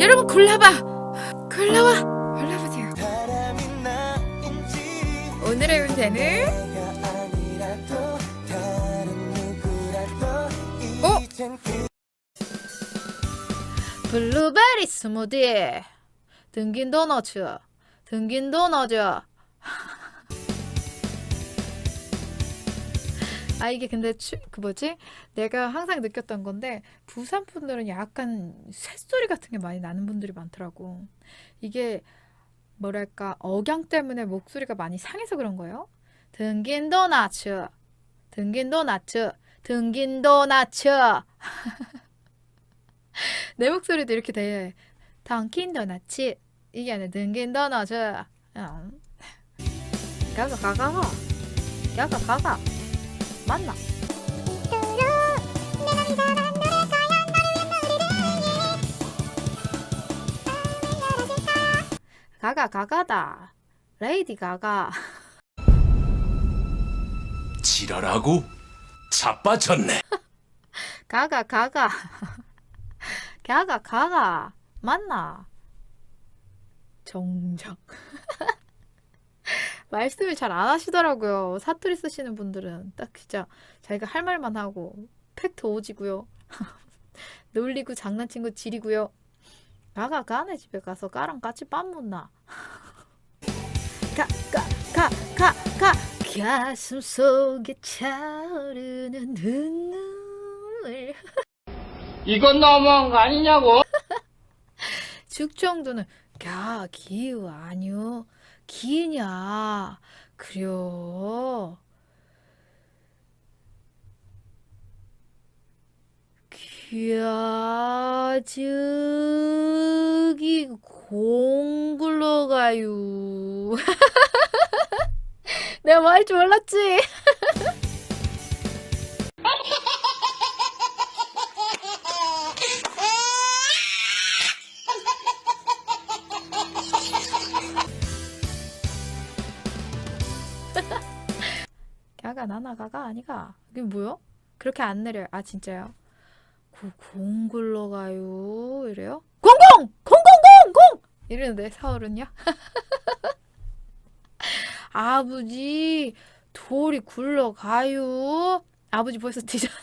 여러분 골라봐. 골라봐 골라보세요. 오늘의 운세는? 어? 블루베리 스무디 등긴 도너츠 등긴 도너츠 아 이게 근데 추, 그 뭐지? 내가 항상 느꼈던 건데 부산 분들은 약간 새소리 같은 게 많이 나는 분들이 많더라고. 이게 뭐랄까 억양 때문에 목소리가 많이 상해서 그런 거예요? 등긴 도너츠 등긴 도너츠 등긴 도너츠. 내 목소리도 이렇게 돼. 당킨 도나츠. 이게 아니라 등긴 도너츠. 응. 가가 가가. 가가 가가 맞나? 가가 가가다. 레이디 가가. 지랄하고 자빠졌네. 가가 가가. 가가 가가 맞나? 정작 말씀을 잘 안 하시더라고요. 사투리 쓰시는 분들은 딱 진짜 자기가 할 말만 하고 팩트 오지고요. 놀리고 장난친 거 지리고요. 가가 가네 집에 가서 까랑 같이 밥 먹나? 가가가가가 가슴 속에 차오르는 눈물 이건 너무한 거 아니냐고? 죽정도는 야 기우 아니요 기냐 그려 귀아즈기 공굴러 가요 내가 뭐할줄 몰랐지 야가 나나 가가 아니가 이게 뭐요? 그렇게 안 내려요 아 진짜요? 고, 공 굴러 가요 이래요? 공공! 공공공공! 이러는데 사월은요? 아버지 돌이 굴러가요 아버지 벌써 뒤져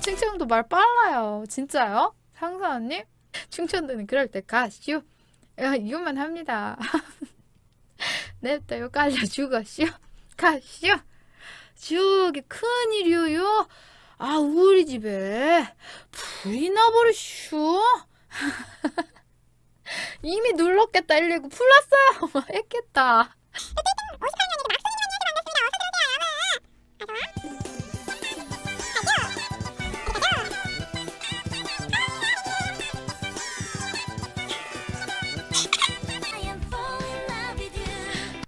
충청도 말 빨라요 진짜요? 상사님? 충청도는 그럴 때 가시오 야, 이것만 합니다. 냅다 요 깔려 죽었시오. 가시오. 저기 큰일이요. 아, 우리 집에 불이 나버리슈. 이미 눌렀겠다, 119. 풀렸어요. 막 했겠다.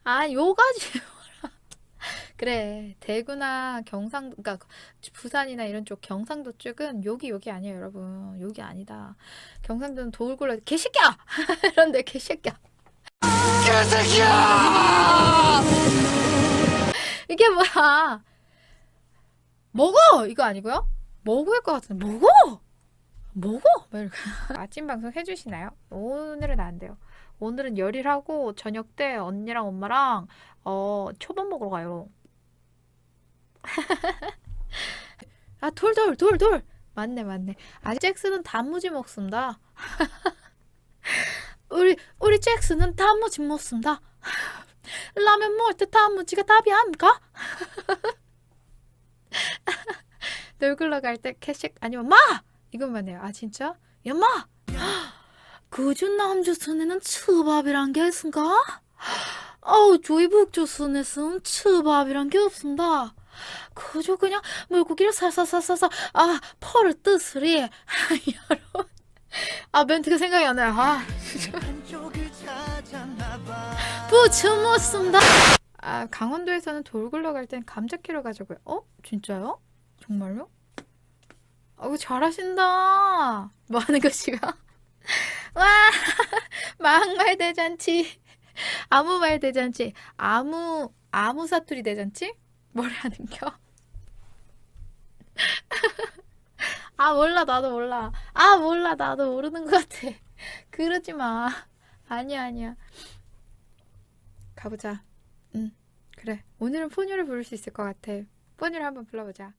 아, 요가지. 그래, 대구나 경상도, 그러니까 부산이나 이런 쪽 경상도 쪽은 여기 여기 아니에요, 여러분. 여기 아니다. 경상도는 돌굴러 개새끼야. 이런데 개새끼야. 개새끼야. 이게 뭐야? 먹어 이거 아니고요? 먹을 것 같은데 먹어. 먹어. 막 이렇게. 아침 방송 해주시나요? 오늘은 안 돼요. 오늘은 열일하고 저녁 때 언니랑 엄마랑 어 초밥 먹으러 가요. 아 돌 돌 돌 돌 맞네 맞네. 아 잭스는 단무지 먹습니다. 우리 우리 잭스는 단무지 먹습니다. 라면 먹을 때 단무지가 답이 아닙니까? 놀굴러 갈 때 캐식 아니면 마 이것만 해요. 아 진짜? 야 마. 그중 남조선에는 추밥이란 게 있습니까? 어우, 저희 북조선에서는 추밥이란 게 없습니다. 그저 그냥 물고기를 살살살살살 아 펄을 뜨스리 여러분 아 멘트가 생각이 안 나요 아 부추 먹습니다 아 강원도에서는 돌 굴러갈 땐 감자 캐러 가자고요 어? 진짜요? 정말요? 어우 잘하신다 뭐 하는 것이가 와 막말 대잔치. 아무 말 대잔치. 아무 아무 사투리 대잔치? 뭘 하는겨? 아 몰라. 나도 몰라. 아 몰라. 나도 모르는 것 같아. 그러지 마. 아니야 아니야. 가보자. 응. 그래. 오늘은 포뉴를 부를 수 있을 것 같아. 포뉴를 한번 불러보자